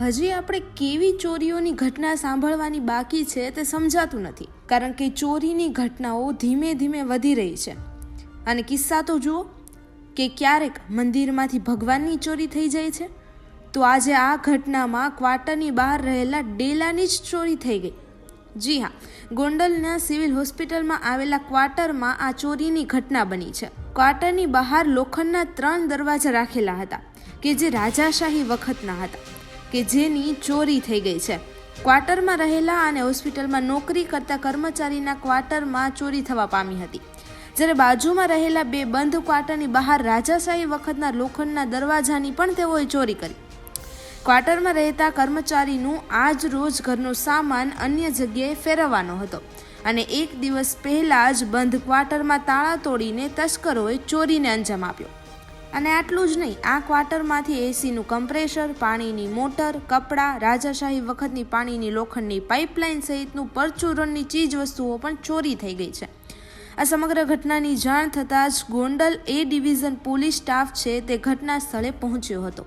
હજી આપણે કેવી ચોરીઓની ઘટના સાંભળવાની બાકી છે તે સમજાતું નથી, કારણ કે ચોરીની ઘટનાઓ ધીમે ધીમે વધી રહી છે. અને કિસ્સા તો જુઓ, કે ક્યારેક મંદિરમાંથી ભગવાનની ચોરી થઈ જાય છે, તો આજે આ ઘટનામાં ક્વાર્ટરની બહાર રહેલા ડેલાની જ ચોરી થઈ ગઈ. જી હા, ગોંડલના સિવિલ હોસ્પિટલમાં આવેલા ક્વાર્ટરમાં આ ચોરીની ઘટના બની છે. ક્વાર્ટરની બહાર લોખંડના ત્રણ દરવાજા રાખેલા હતા, કે જે રાજાશાહી વખતના હતા. કે જેની ચોરી થઈ ગઈ છે. ક્વાર્ટરમાં રહેલા અને હોસ્પિટલમાં નોકરી કરતા કર્મચારીના ક્વાર્ટરમાં ચોરી થવા પામી હતી. જ્યારે બાજુમાં રહેલા બે બંધ ક્વાર્ટરની બહાર રાજાશાહી વખતના લોખંડના દરવાજાની પણ તેઓએ ચોરી કરી. ક્વાર્ટરમાં રહેતા કર્મચારીનું આજ રોજ ઘરનો સામાન અન્ય જગ્યાએ ફેરવવાનો હતો અને એક દિવસ પહેલાં જ બંધ ક્વાર્ટરમાં તાળા તોડીને તસ્કરોએ ચોરીને અંજામ આપ્યો. અને આટલું જ નહીં, આ ક્વાર્ટરમાંથી એસીનું કમ્પ્રેસર, પાણીની મોટર, કપડાં, રાજાશાહી વખતની પાણીની લોખંડની પાઇપલાઇન સહિતનું પરચુરણની ચીજ વસ્તુઓ પણ ચોરી થઈ ગઈ છે. આ સમગ્ર ઘટનાની જાણ થતાં જ Gondal A division police staff છે તે ઘટના સ્થળે પહોંચ્યો હતો.